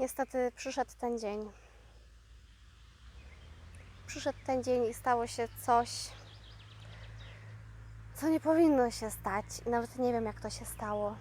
Niestety przyszedł ten dzień. Przyszedł ten dzień i stało się coś, co nie powinno się stać. I nawet nie wiem, jak to się stało.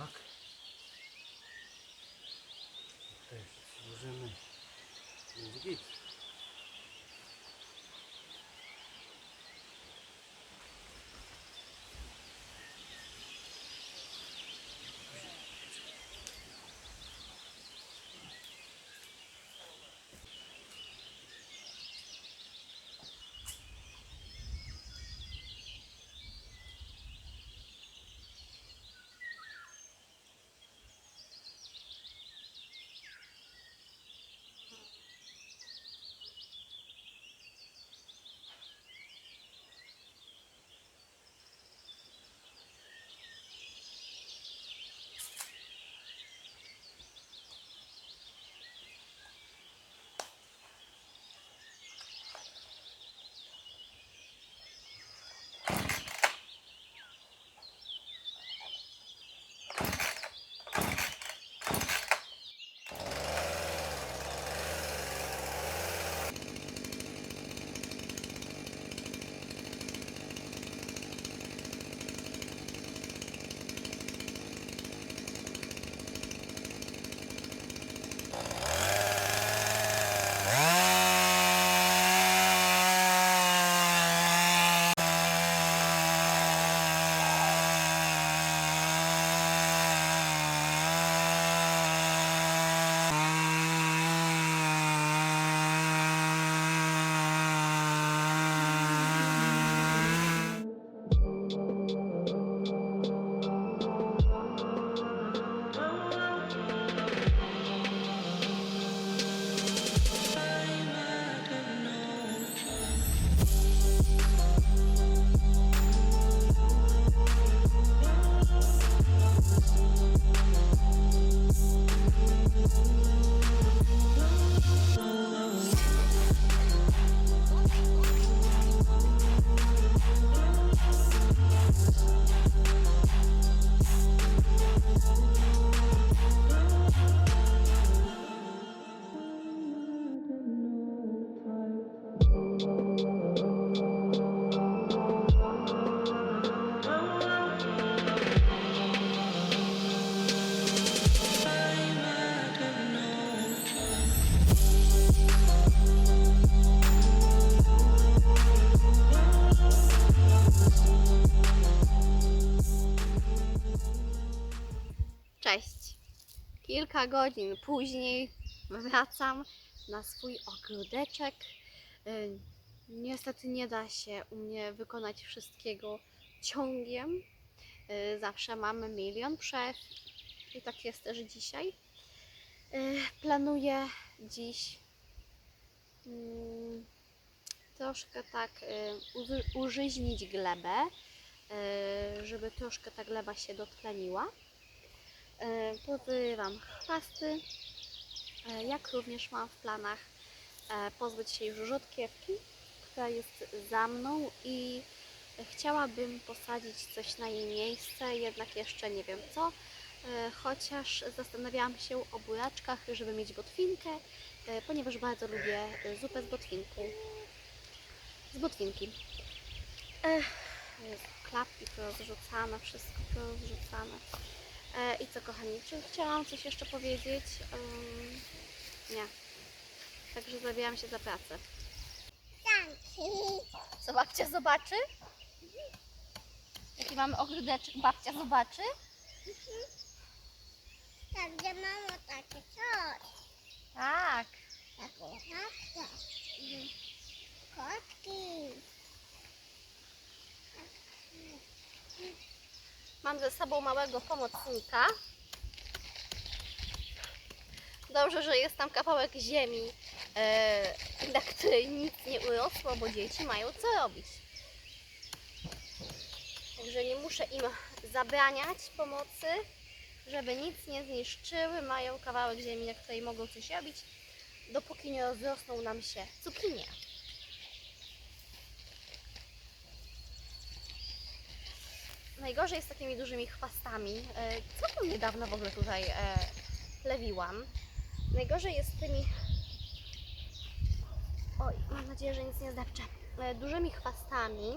Tak. Kilka godzin później wracam na swój ogródeczek. Y, Niestety nie da się u mnie wykonać wszystkiego ciągiem. Y, Zawsze mamy milion przerw i tak jest też dzisiaj. Y, Planuję dziś mm, troszkę tak użyźnić glebę, żeby troszkę ta gleba się dotleniła. Y, Pozrywam chwasty, y, jak również mam w planach e, pozbyć się już rzodkiewki, która jest za mną i chciałabym posadzić coś na jej miejsce, jednak jeszcze nie wiem co. E, Chociaż zastanawiałam się o buraczkach, żeby mieć botwinkę, e, ponieważ bardzo lubię e, zupę z botwinku. Z botwinki. Ech, klapki porozrzucane, wszystko porozrzucane. E, I co kochani, czy chciałam coś jeszcze powiedzieć? Ym, nie. Także zabieram się za pracę. Co babcia zobaczy? Jaki mamy ogródeczek, babcia zobaczy? Tak, gdzie mamo takie coś. Tak. Takie kotki. Kotki. Mam ze sobą małego pomocnika. Dobrze, że jest tam kawałek ziemi, e, na której nic nie urosło, bo dzieci mają co robić. Także nie muszę im zabraniać pomocy, żeby nic nie zniszczyły. Mają kawałek ziemi, na której mogą coś robić, dopóki nie rozrosną nam się cukinie. Najgorzej z takimi dużymi chwastami. E, Co niedawno w ogóle tutaj e, lewiłam? Najgorzej jest z tymi. Oj, mam nadzieję, że nic nie zdepczę. E, Dużymi chwastami,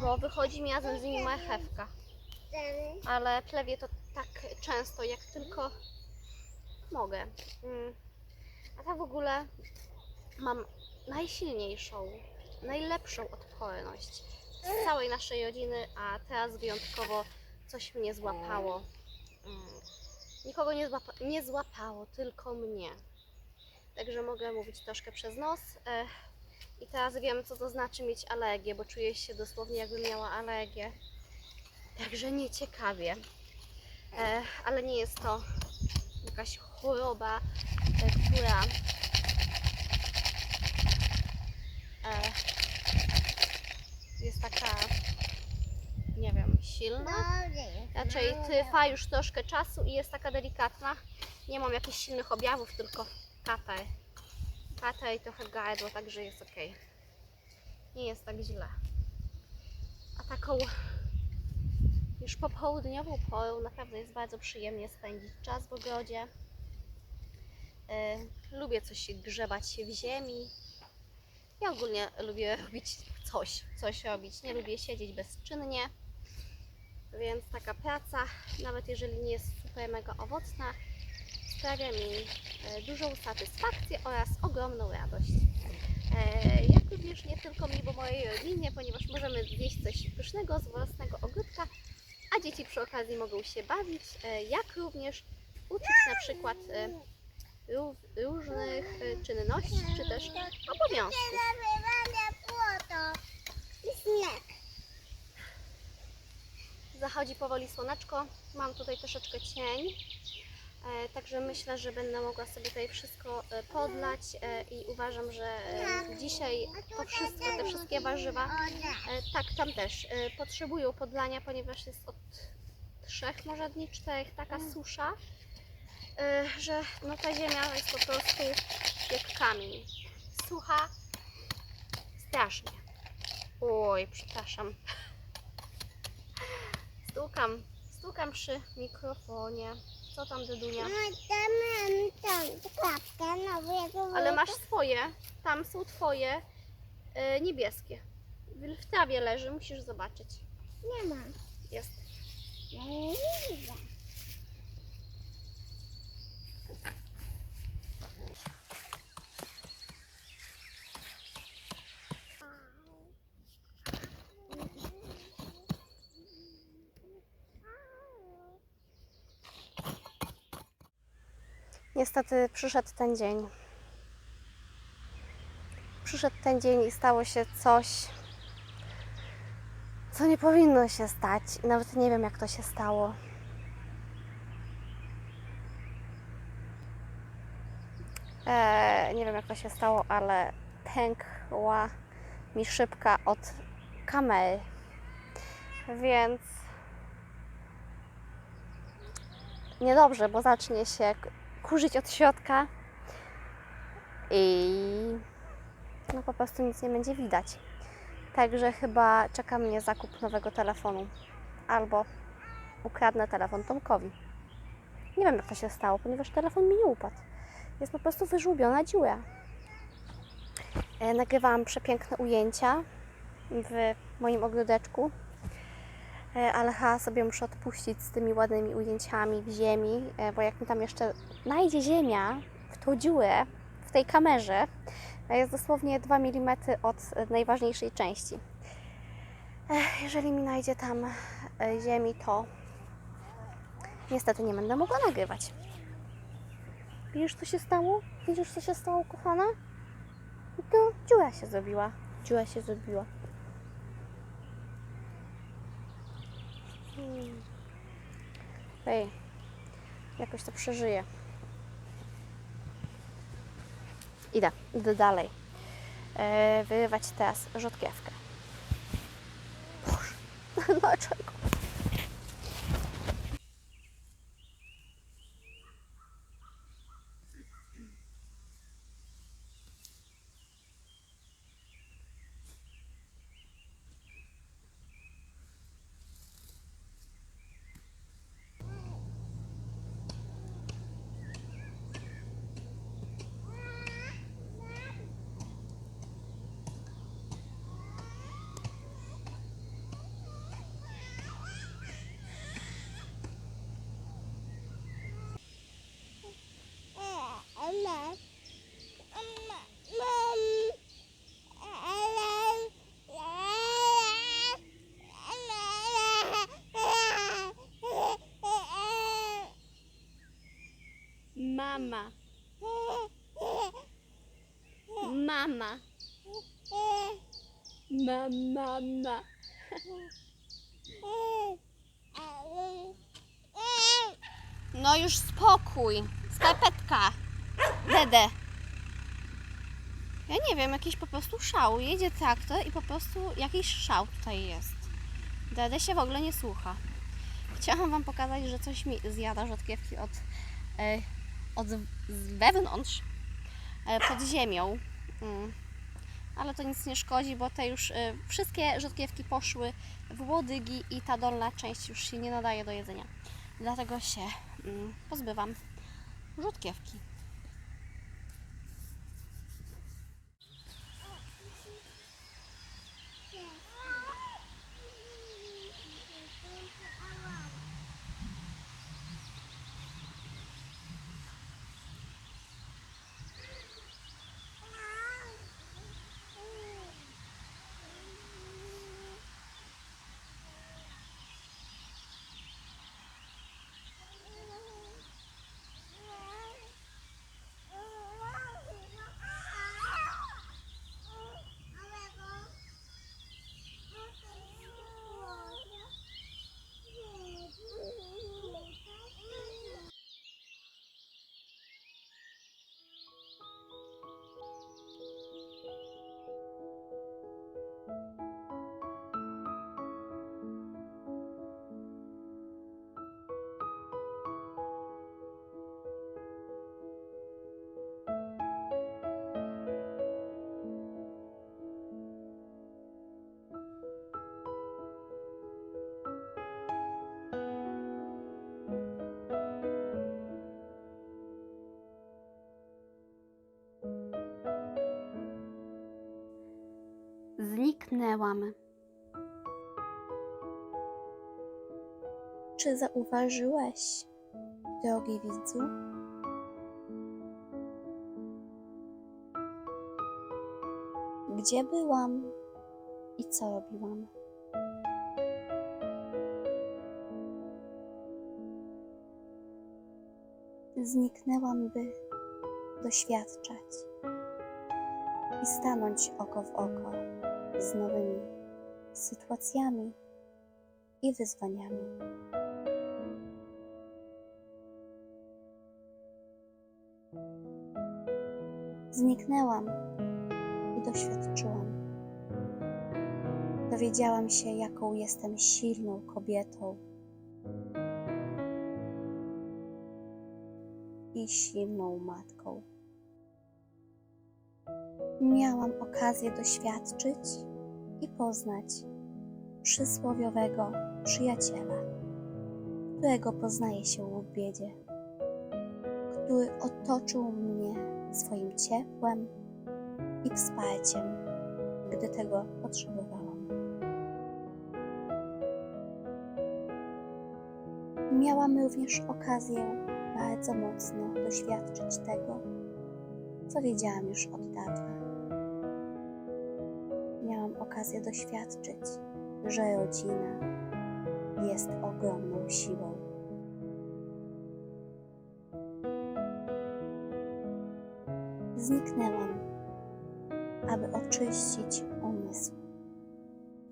bo wychodzi mi razem z nimi marchewka. Ale plewię to tak często, jak tylko mogę. Mm. A tak w ogóle mam najsilniejszą, najlepszą odporność z całej naszej rodziny, a teraz wyjątkowo coś mnie złapało. Mm. Nikogo nie, złapa, nie złapało, tylko mnie. Także mogę mówić troszkę przez nos. I teraz wiem, co to znaczy mieć alergię, bo czuję się dosłownie, jakbym miała alergię. Także nieciekawie. Ale nie jest to jakaś choroba, e, która e, taka, nie wiem, silna. Raczej trwa już troszkę czasu i jest taka delikatna. Nie mam jakichś silnych objawów, tylko katar. Katar i trochę gardło, także jest ok. Nie jest tak źle. A taką już popołudniową porą naprawdę jest bardzo przyjemnie spędzić czas w ogrodzie. E, lubię coś grzebać w ziemi. Ja ogólnie lubię robić coś, coś robić. Nie lubię siedzieć bezczynnie. Więc taka praca, nawet jeżeli nie jest super mega owocna, sprawia mi e, dużą satysfakcję oraz ogromną radość. E, Jak również nie tylko mi, bo mojej rodzinie, ponieważ możemy zjeść coś pysznego z własnego ogródka, a dzieci przy okazji mogą się bawić, e, jak również uczyć na przykład różnych e, czynności czy też obowiązków. Zachodzi powoli słoneczko, mam tutaj troszeczkę cień, e, także myślę, że będę mogła sobie tutaj wszystko e, podlać i uważam, że dzisiaj to wszystko, te wszystkie warzywa, tak tam też, potrzebują podlania, ponieważ jest od trzech może dni, czterech taka susza, e, że no ta ziemia jest po prostu jak kamień. Sucha, strasznie. Oj, przepraszam. Stukam, stukam przy mikrofonie. Co tam, Dedunia? No tam mam tą klapkę nowego. Ale masz swoje, tam są twoje e, niebieskie. W trawie leży, musisz zobaczyć. Nie mam. Jest. Nie widzę. Niestety przyszedł ten dzień. Przyszedł ten dzień i stało się coś, co nie powinno się stać. Nawet nie wiem, jak to się stało. E, nie wiem jak to się stało, ale pękła mi szybka od kamery. Więc niedobrze, bo zacznie się kurzyć od środka i no po prostu nic nie będzie widać. Także chyba czeka mnie zakup nowego telefonu albo ukradnę telefon Tomkowi. Nie wiem jak to się stało, ponieważ telefon mi nie upadł. Jest po prostu wyżłobiona dziura. E, Nagrywałam przepiękne ujęcia w moim ogródeczku, E, ale chyba sobie muszę odpuścić z tymi ładnymi ujęciami w ziemi, e, bo jak mi tam jeszcze najdzie ziemia w tą dziurę, w tej kamerze, a jest dosłownie 2 mm od e, najważniejszej części. Jeżeli mi najdzie tam e, ziemi, to niestety nie będę mogła nagrywać. Widzisz, co się stało? Widzisz, co się stało, kochana? No, dziura się zrobiła. Dziura się zrobiła. Hmm. Ej, jakoś to przeżyję. Idę, idę dalej. E, wyrywać teraz rzodkiewkę. Boże, dlaczego? No już spokój. Skarpetka. Dede. Ja nie wiem, jakiś po prostu szał. Jedzie traktor i po prostu jakiś szał tutaj jest. Dede się w ogóle nie słucha. Chciałam Wam pokazać, że coś mi zjada rzodkiewki od, e, od wewnątrz, e, pod ziemią. Mm. Ale to nic nie szkodzi, bo te już e, wszystkie rzodkiewki poszły w łodygi i ta dolna część już się nie nadaje do jedzenia. Dlatego się pozbywam rzodkiewki. Zniknęłam. Czy zauważyłeś, drogi widzu? Gdzie byłam i co robiłam? Zniknęłam, by doświadczać i stanąć oko w oko z nowymi sytuacjami i wyzwaniami. Zniknęłam i doświadczyłam. Dowiedziałam się, jaką jestem silną kobietą i silną matką. Miałam okazję doświadczyć i poznać przysłowiowego przyjaciela, którego poznaje się w biedzie, który otoczył mnie swoim ciepłem i wsparciem, gdy tego potrzebowałam. Miałam również okazję bardzo mocno doświadczyć tego, co wiedziałam już od dawna. Miałam okazję doświadczyć, że rodzina jest ogromną siłą. Zniknęłam, aby oczyścić umysł,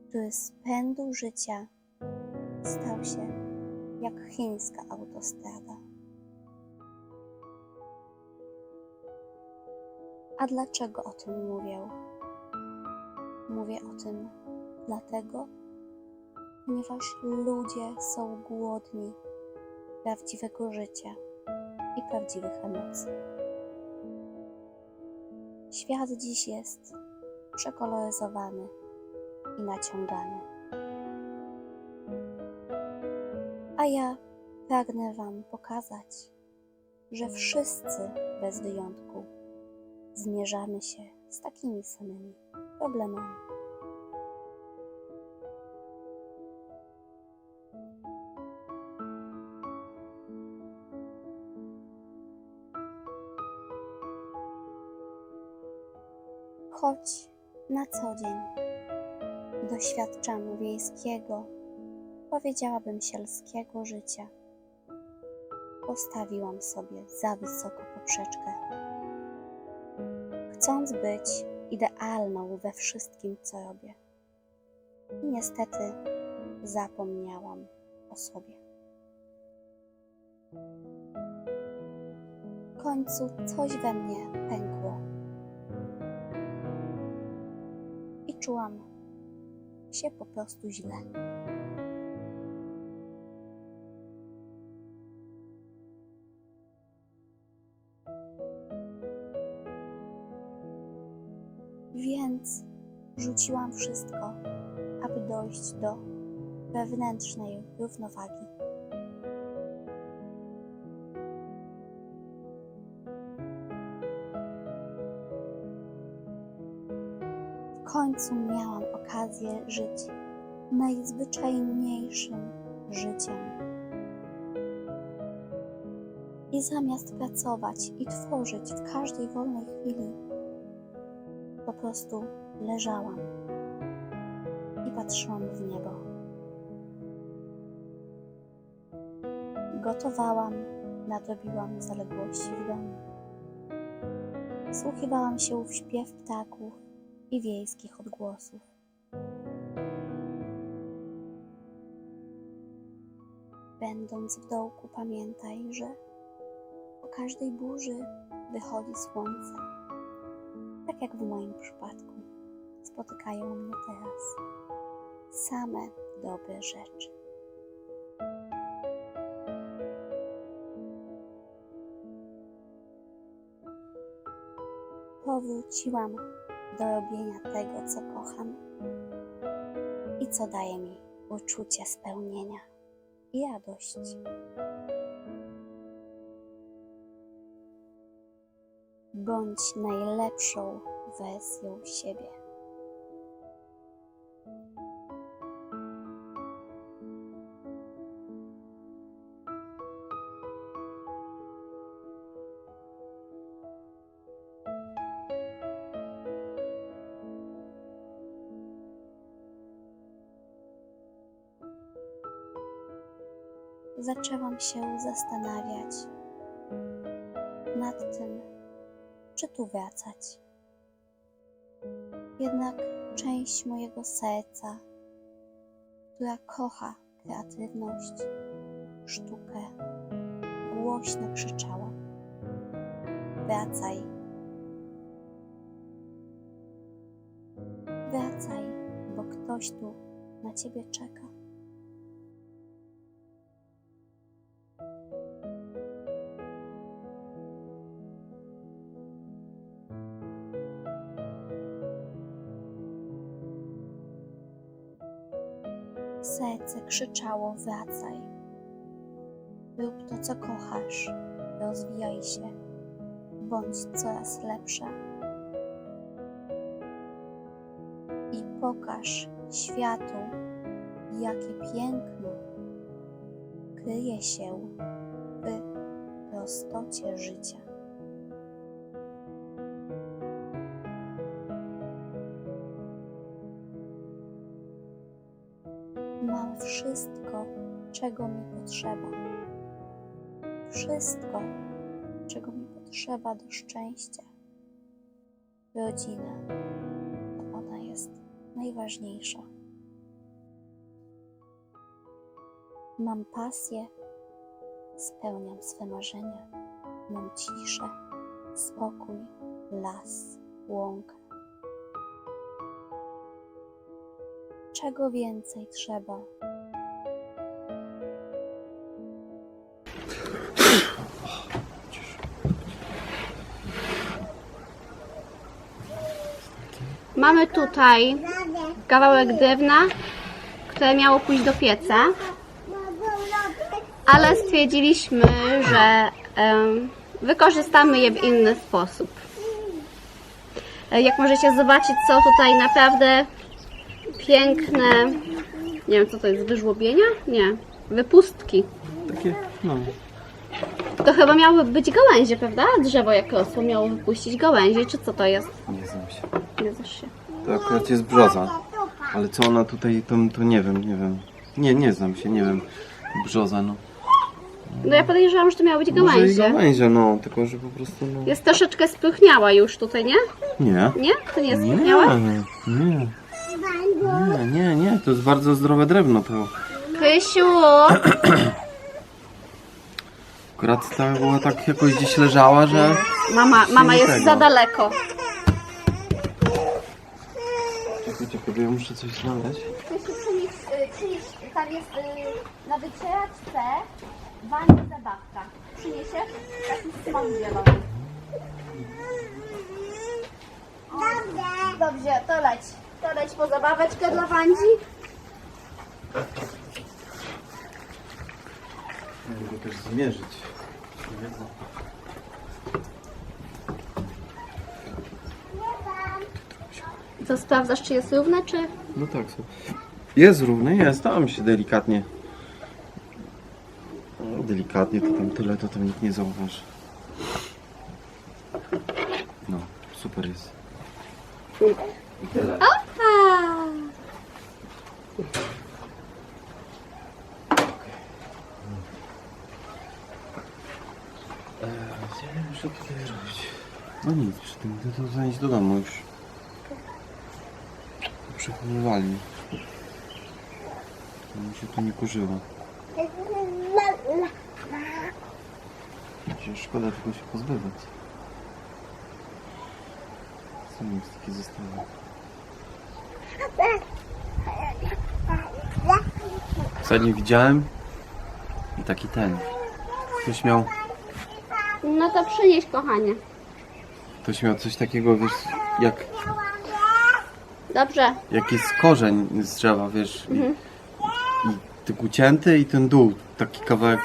który z pędu życia stał się jak chińska autostrada. A dlaczego o tym mówię? Mówię o tym dlatego, ponieważ ludzie są głodni prawdziwego życia i prawdziwych emocji. Świat dziś jest przekoloryzowany i naciągany. A ja pragnę Wam pokazać, że wszyscy bez wyjątku zmierzamy się z takimi samymi problemami. Choć na co dzień doświadczam wiejskiego, powiedziałabym sielskiego życia, postawiłam sobie za wysoko poprzeczkę chcąc być idealną we wszystkim, co robię. I niestety zapomniałam o sobie. W końcu coś we mnie pękło. I czułam się po prostu źle. Więc rzuciłam wszystko, aby dojść do wewnętrznej równowagi. W końcu miałam okazję żyć najzwyczajniejszym życiem. I zamiast pracować i tworzyć w każdej wolnej chwili, po prostu leżałam i patrzyłam w niebo. Gotowałam, nadrobiłam zaległości w domu. Słuchiwałam się w śpiew ptaków i wiejskich odgłosów. Będąc w dołku, pamiętaj, że po każdej burzy wychodzi słońce tak jak w moim przypadku, spotykają mnie teraz same dobre rzeczy. Powróciłam do robienia tego, co kocham i co daje mi uczucie spełnienia i radość. Bądź najlepszą wersją siebie. Zaczęłam się zastanawiać nad tym, czy tu wracać. Jednak część mojego serca, która kocha kreatywność, sztukę, głośno krzyczała: Wracaj! Wracaj, bo ktoś tu na ciebie czeka. Krzyczało: Wracaj. Rób to, co kochasz. Rozwijaj się. Bądź coraz lepsza. I pokaż światu, jakie piękno kryje się w prostocie życia. Wszystko, czego mi potrzeba. Wszystko, czego mi potrzeba do szczęścia. Rodzina, to ona jest najważniejsza. Mam pasję, spełniam swe marzenia. Mam ciszę, spokój, las, łąkę. Czego więcej trzeba? Mamy tutaj kawałek drewna, które miało pójść do pieca, ale stwierdziliśmy, że wykorzystamy je w inny sposób. E, Jak możecie zobaczyć, są tutaj naprawdę piękne, nie wiem co to jest, wyżłobienia? Nie, wypustki. Takie, no. To chyba miały być gałęzie, prawda? Drzewo jak rosło miało wypuścić gałęzie, czy co to jest? Nie znam się. Nie znasz się. To akurat jest brzoza. Ale co ona tutaj, to, to nie wiem, nie wiem. Nie, nie znam się, nie wiem. Brzoza, no. No ja podejrzewam, że to miały być Może i gałęzie. gałęzie, no. Tylko, że po prostu, no. Jest troszeczkę spróchniała już tutaj, nie? Nie. Nie? To nie jest Nie, spróchniała? nie. Nie, nie, nie. To jest bardzo zdrowe drewno. To Krysiu! akurat ta była tak jakoś gdzieś leżała, że... Mama, mama nie jest tego. za daleko. Czekaj, bo ja muszę coś znaleźć. Krysiu, przynieś, przynieś, tam jest na wycieraczce wani zabawka. Przyniesiesz? Taki smok zielony. Dobrze. Dobrze, to leć. To leć po zabaweczkę dla Wandzi. Mogę też zmierzyć. Co sprawdzasz, czy jest równe, czy... No tak. są. Jest równy, jest. Tam się delikatnie. No, delikatnie to tam tyle, to tam nikt nie zauważy. No, super jest. I tyle. Robić. No nic, przy tym to, to zanieść do domu już. Przechowywali. To mi się tu nie kurzyło. Szkoda tylko się pozbywać. Co mi takie zostały? Ostatnio widziałem i taki ten. Ktoś miał, No to przynieś, kochanie. ktoś miał coś takiego, wiesz, jak, Dobrze. jak jest korzeń z drzewa, wiesz, i, i tak ucięty i ten dół, taki kawałek.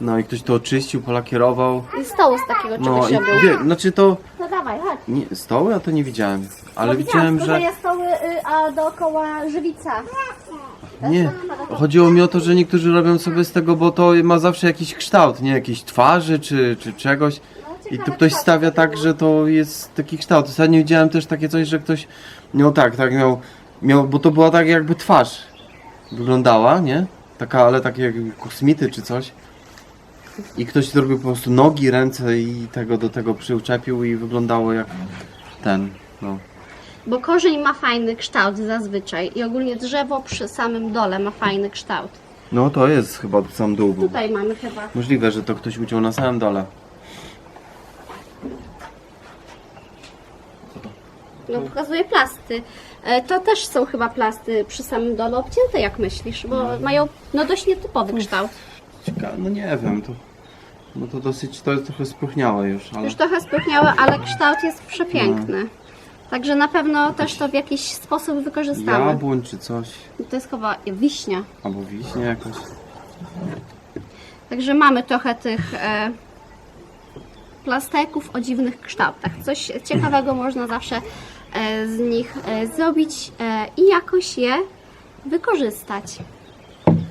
No i ktoś to oczyścił, polakierował. I stołu z takiego No czegoś i robił. wie, znaczy to No dawaj, chodź. nie, stoły, ja to nie widziałem, ale No widziałem, że jest stoły, y, a dookoła żywica. nie. Chodziło mi o to, że niektórzy robią sobie z tego, bo to ma zawsze jakiś kształt, nie jakiejś twarzy czy, czy czegoś. I tu ktoś stawia tak, że to jest taki kształt. Ostatnio widziałem też takie coś, że ktoś miał tak, tak miał, miał bo to była tak jakby twarz wyglądała, nie? Taka, ale takie jak kosmity czy coś. I ktoś zrobił po prostu nogi, ręce i tego do tego przyczepił i wyglądało jak ten, no. Bo korzeń ma fajny kształt zazwyczaj i ogólnie drzewo przy samym dole ma fajny kształt. No to jest chyba sam dół był. Tutaj mamy chyba. Możliwe, że to ktoś uciął na samym dole. Co to? No pokazuje plasty. E, To też są chyba plasty przy samym dole obcięte, jak myślisz, bo mają no dość nietypowy kształt. Ciekawe, no nie wiem, to... No to dosyć, to jest trochę spróchniałe już, ale... Już trochę spróchniałe, ale kształt jest przepiękny. Także na pewno też to w jakiś sposób wykorzystamy. Jabłoń czy coś, To jest chyba wiśnia. albo wiśnie jakoś. Także mamy trochę tych e, plasteków o dziwnych kształtach. Coś ciekawego można zawsze z nich e, zrobić e, i jakoś je wykorzystać.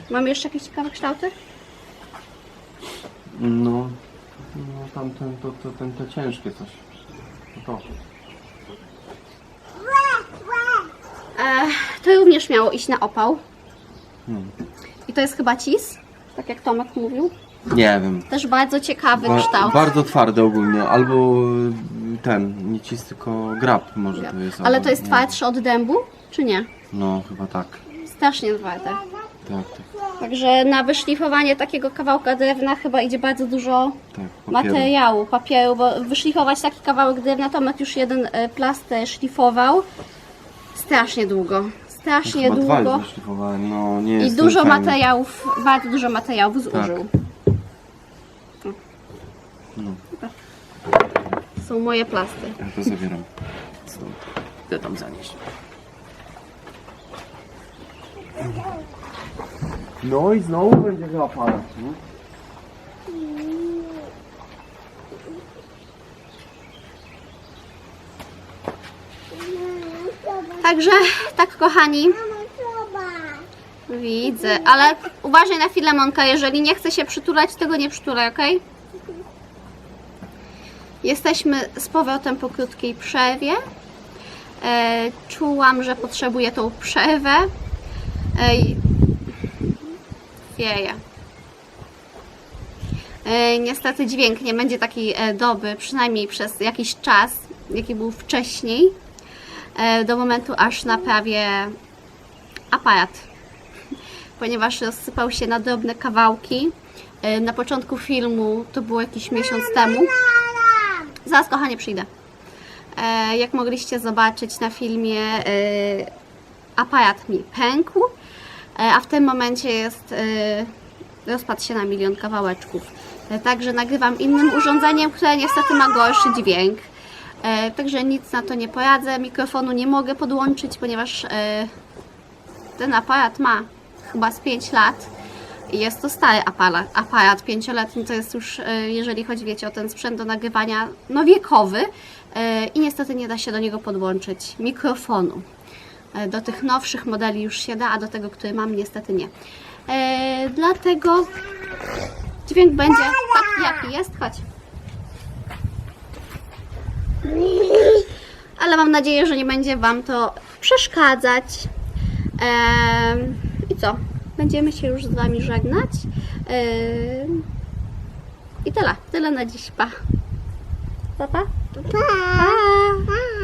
Mamy jeszcze jakieś ciekawe kształty? No, no tamten, to, to, ten, to ciężkie coś. To to. E, to również miało iść na opał. Hmm. I to jest chyba cis, tak jak Tomek mówił. Nie wiem. Też bardzo ciekawy Ba- kształt. bardzo twarde ogólnie, albo y, ten, nie cis, tylko grab może to jest. Ale albo- to jest nie. twardsze od dębu, czy nie? No, chyba tak. Strasznie twarde. Tak, tak, Także na wyszlifowanie takiego kawałka drewna chyba idzie bardzo dużo tak. papieru. materiału, papieru, bo wyszlifować taki kawałek drewna, Tomek już jeden e, plaster szlifował strasznie długo, strasznie Chyba dwa długo wyszlifowałem, no nie i jest dużo materiałów, bardzo dużo materiałów zużył. No, Są moje plasty. ja to zabieram. Stąd. Idę tam zanieść. No i znowu będzie chyba nie? Także tak kochani, widzę, ale uważaj na filemonka, jeżeli nie chce się przytulać, tego nie przytulaj, ok? Jesteśmy z powrotem po krótkiej przerwie. E, czułam, że potrzebuję tą przerwę. Ej, wieje. E, niestety dźwięk nie będzie taki e, dobry, przynajmniej przez jakiś czas, jaki był wcześniej, e, do momentu aż naprawię aparat, ponieważ rozsypał się na drobne kawałki. E, Na początku filmu, to było jakiś miesiąc temu. Zaraz, kochanie, przyjdę. E, Jak mogliście zobaczyć na filmie, e, aparat mi pękł, e, a w tym momencie jest, e, rozpadł się na milion kawałeczków. E, Także nagrywam innym urządzeniem, które niestety ma gorszy dźwięk. E, Także nic na to nie poradzę. Mikrofonu nie mogę podłączyć, ponieważ e, ten aparat ma chyba z 5 lat. Jest to stary aparat, aparat 5-letni, to jest już, e, jeżeli chodzi wiecie o ten sprzęt do nagrywania, no wiekowy e, i niestety nie da się do niego podłączyć mikrofonu. E, Do tych nowszych modeli już się da, a do tego, który mam niestety nie. Dlatego dźwięk będzie taki jaki jest, chodź. Ale mam nadzieję, że nie będzie Wam to przeszkadzać. I co? Będziemy się już z Wami żegnać. Em, I tyle. Tyle na dziś. Pa. Pa, pa. pa.